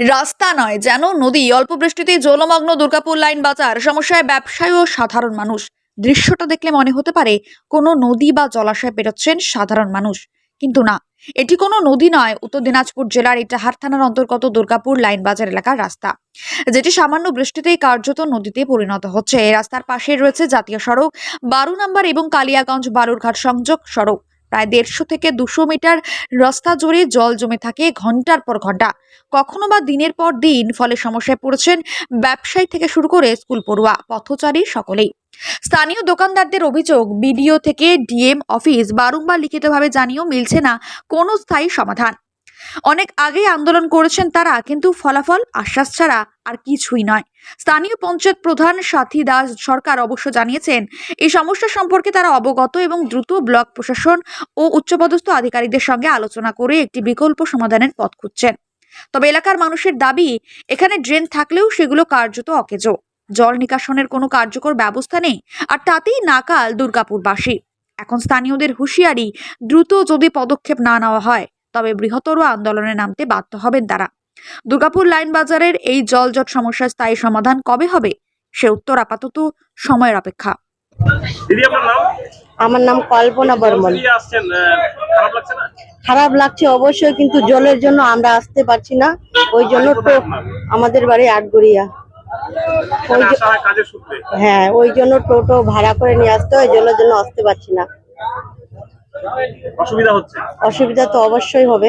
রাস্তা নয়, যেন নদী। অল্প বৃষ্টিতে জলমগ্ন দুর্গাপুর লাইন বাজার। সমস্যায় ব্যবসায়ী ও সাধারণ মানুষ। দৃশ্যটা দেখলে মনে হতে পারে, কোনো নদী বা জলাশয় পেরোচ্ছেন সাধারণ মানুষ। কিন্তু না, এটি কোনো নদী নয়। উত্তর দিনাজপুর জেলার ইটাহার থানার অন্তর্গত দুর্গাপুর লাইন বাজার এলাকার রাস্তা। যেটি সামান্য বৃষ্টিতেই কার্যত নদীতে পরিণত হচ্ছে। এই রাস্তার পাশে রয়েছে জাতীয় সড়ক, বারো নম্বর এবং কালিয়াগঞ্জ বালুরঘাট সংযোগ সড়ক। প্রায় দেড়শো থেকে দুশো মিটার রাস্তা জুড়ে জল জমে থাকে ঘণ্টার পর ঘণ্টা। কখনো বা দিনের পর দিন ফলে সমস্যায় পড়েছেন ব্যবসায়ী থেকে শুরু করে স্কুল পড়ুয়া, পথচারী সকলেই। স্থানীয় দোকানদারদের অভিযোগ, বিডিও থেকে ডিএম অফিস বারংবার লিখিতভাবে জানিয়েও মিলছে না কোনো স্থায়ী সমাধান। অনেক আগেই আন্দোলন করেছেন তারা, কিন্তু ফলাফল আশ্বাস ছাড়া আর কিছুই নয়। স্থানীয় পঞ্চায়েত প্রধান সাথী দাস সরকার অবশ্য জানিয়েছেন, এই সমস্যা সম্পর্কে তারা অবগত এবং দ্রুত ব্লক প্রশাসন ও উচ্চপদস্থ আধিকারিকদের সঙ্গে আলোচনা করে একটি বিকল্প সমাধানের পথ খুঁজছেন। তবে এলাকার মানুষের দাবি, এখানে ড্রেন থাকলেও সেগুলো কার্যত অকেজো। জল নিকাশনের কোনো কার্যকর ব্যবস্থা নেই, আর তাতেই নাকাল দুর্গাপুরবাসী। এখন স্থানীয়দের হুঁশিয়ারি, দ্রুত যদি পদক্ষেপ না নেওয়া হয়। তবে বৃহত্তর আন্দোলনে নামতে বাধ্য হবেন তারা। দুর্গাপুর লাইন বাজারের এই জলজট সমস্যার স্থায়ী সমাধান কবে হবে? সে উত্তর আপাতত সময়ের অপেক্ষা। দিদি আপনার নাম? আমার নাম কল্পনা বর্মন। খারাপ লাগছে না? খারাপ লাগছে অবশ্যই কিন্তু জলের জন্য আমরা আসতে পারছি না। ওই জন্য তো আমাদের বাড়ি আটগড়িয়া। হয় হ্যাঁ ওই জন্য টোটো ভাড়া করে নিয়ে আসতে হয় জলের জন্য আসতে পারছি না। অসুবিধা হচ্ছে? অসুবিধা তো অবশ্যই হবে।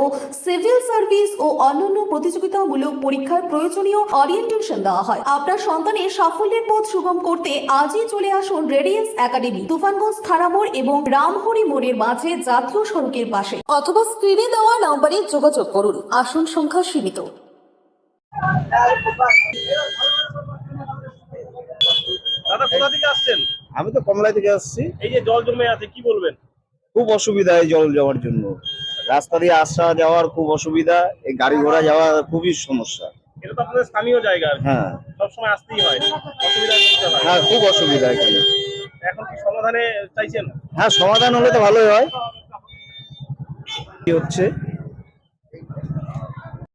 সিভিল সার্ভিস ও অন্যান্য প্রতিযোগিতামূলক পরীক্ষার প্রয়োজনীয় অরিয়েন্টেশন দেওয়া হয়। আপনার সন্তানের সাফল্যের পথ সুগম করতে আজই চলে আসুন রেডিয়েন্স একাডেমি তুফানগঞ্জ থানামোড় এবং রামহরি মোড়ের মাঝে জাতীয় সড়কের পাশে। অথবা স্ক্রিনে দেওয়া নম্বরে যোগাযোগ করুন। আসন সংখ্যা সীমিত। দাদা কোথা থেকে আসছেন? আমি তো কমলা থেকে আসছি। এই যে জল জমে আছে কি বলবেন? খুব অসুবিধা এই জল যাওয়ার জন্য। রাস্তা দিয়ে আসা যাওয়ার খুব অসুবিধা এই গাড়ি ঘোড়া যাওয়া খুবই সমস্যা। এটা তো আপনাদের স্থানীয় জায়গা আর হ্যাঁ। সবসময় আসতেই হয়। অসুবিধা হয়। হ্যাঁ খুব অসুবিধা এখানে। এখন কি সমাধানে চাইছেন? হ্যাঁ সমাধান হলে তো ভালোই হয়। কি হচ্ছে?